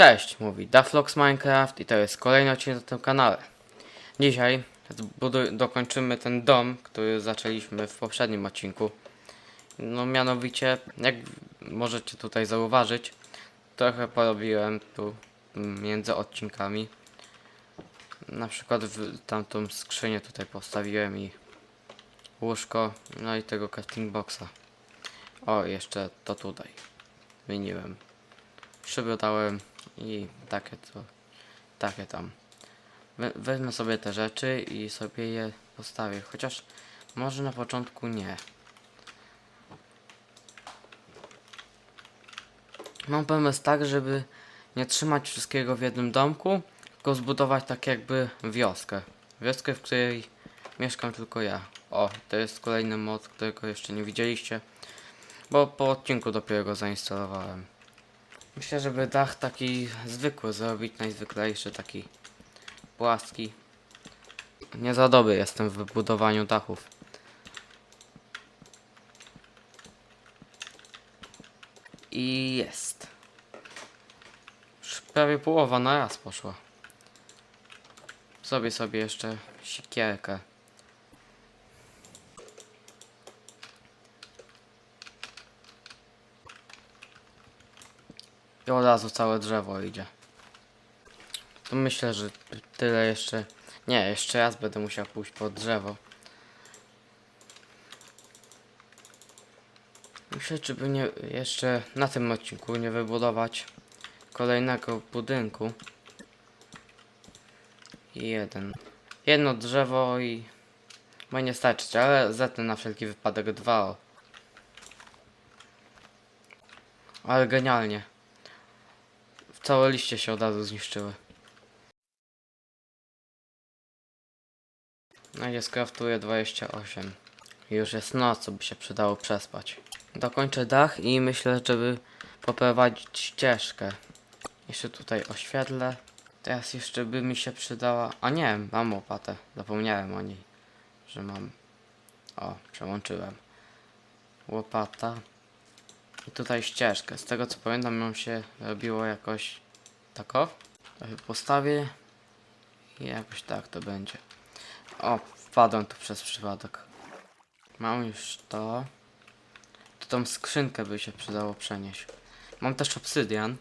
Cześć, mówi Daflox Minecraft i to jest kolejny odcinek na tym kanale. Dzisiaj dokończymy ten dom, który zaczęliśmy w poprzednim odcinku. No mianowicie, jak możecie tutaj zauważyć, trochę porobiłem tu między odcinkami. Na przykład w tamtą skrzynię tutaj postawiłem i łóżko, no i tego crafting boxa. O, jeszcze to tutaj. Zmieniłem. Szyby dałem i takie to, takie tam. We, wezmę sobie te rzeczy i sobie je postawię, chociaż może na początku nie. Mam pomysł tak, żeby nie trzymać wszystkiego w jednym domku, tylko zbudować tak jakby wioskę. Wioskę, w której mieszkam tylko ja. O, to jest kolejny mod, którego jeszcze nie widzieliście, bo po odcinku dopiero go zainstalowałem. Myślę, żeby dach taki zwykły zrobić, najzwyklejszy, taki płaski. Nie za dobry jestem w budowaniu dachów. I jest. Już prawie połowa na raz poszła. Zrobię sobie jeszcze sikierkę. Od razu całe drzewo idzie. To myślę, że tyle jeszcze. Nie, jeszcze raz będę musiał pójść pod drzewo. Myślę, czy by nie jeszcze na tym odcinku nie wybudować kolejnego budynku. Jeden. Jedno drzewo i ma nie starczyć, ale zetnę na wszelki wypadek dwa. Ale genialnie. Całe liście się od razu zniszczyły. No i skraftuję 28. I Już jest noc, by się przydało przespać. Dokończę dach i myślę, żeby poprowadzić ścieżkę. Jeszcze tutaj oświetlę. Teraz jeszcze by mi się przydała... A nie, mam łopatę. Zapomniałem o niej. Że mam... O, przełączyłem. Łopata. I tutaj ścieżkę. Z tego co pamiętam, ją się robiło jakoś tako. Trochę postawię i jakoś tak to będzie. O, wpadłem tu przez przypadek. Mam już to. To tą skrzynkę by się przydało przenieść. Mam też obsydian.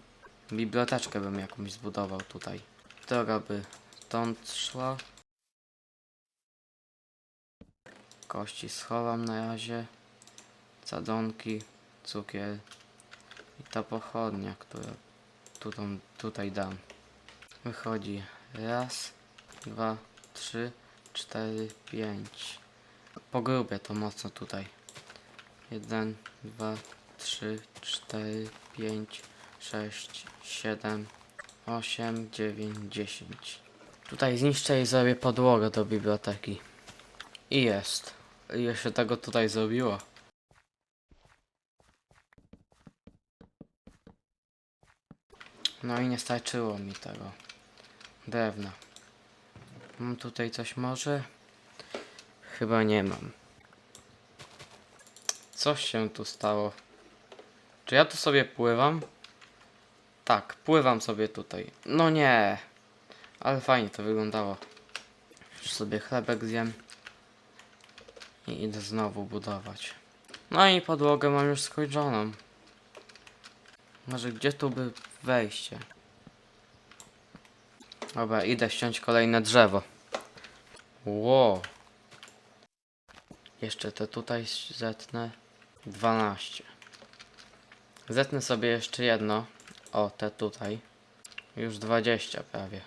Biblioteczkę bym jakąś zbudował tutaj. Droga by stąd szła. Kości schowam na razie. Sadzonki, cukier i ta pochodnia, która tutaj, tutaj dam. Wychodzi raz, dwa, trzy, cztery, pięć. Pogrubię to mocno tutaj. Jeden, dwa, trzy, cztery, pięć, sześć, siedem, osiem, dziewięć, dziesięć. Tutaj zniszczę i zrobię podłogę do biblioteki. I jest. I jeszcze tego tutaj zrobiło. No i nie starczyło mi tego drewna. Mam tutaj coś może? Chyba nie mam. Coś się tu stało. Czy ja tu sobie pływam? Tak, pływam sobie tutaj. No nie. Ale fajnie to wyglądało. Już sobie chlebek zjem. I idę znowu budować. No i podłogę mam już skończoną. Może gdzie tu by wejście? Dobra, idę ściąć kolejne drzewo. Ło. Jeszcze te tutaj zetnę. 12. Zetnę sobie jeszcze jedno. O, te tutaj. Już 20 prawie.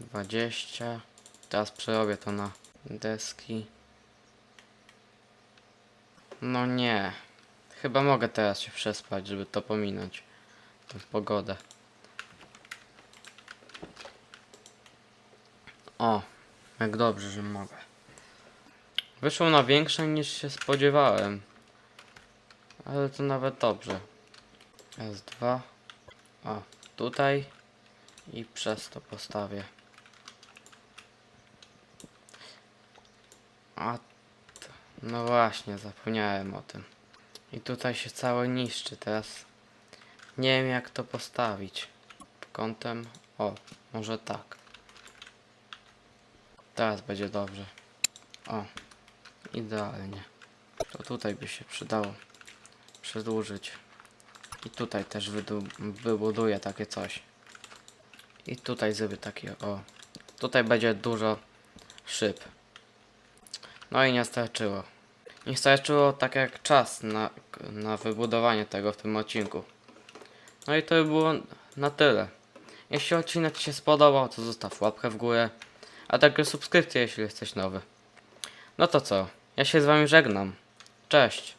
20. Teraz przerobię to na deski. No nie. Chyba mogę teraz się przespać, żeby to pominąć. Tę pogodę. O, jak dobrze, że mogę. Wyszło na większe niż się spodziewałem. Ale to nawet dobrze. Raz, dwa. O, tutaj. I przez to postawię. A, no właśnie, zapomniałem o tym. I tutaj się całe niszczy teraz. Nie wiem jak to postawić. kątem. O, może tak. Teraz będzie dobrze. O, idealnie. To tutaj by się przydało przedłużyć. I tutaj też wybuduję takie coś. I tutaj zrobię takie, o. Tutaj będzie dużo szyb. No i nie starczyło. Nie starczyło tak jak czas na, na wybudowanie tego w tym odcinku. No i to by było na tyle. Jeśli odcinek Ci się spodobał, to zostaw łapkę w górę, a także subskrypcję, jeśli jesteś nowy. No to co? Ja się z Wami żegnam. Cześć.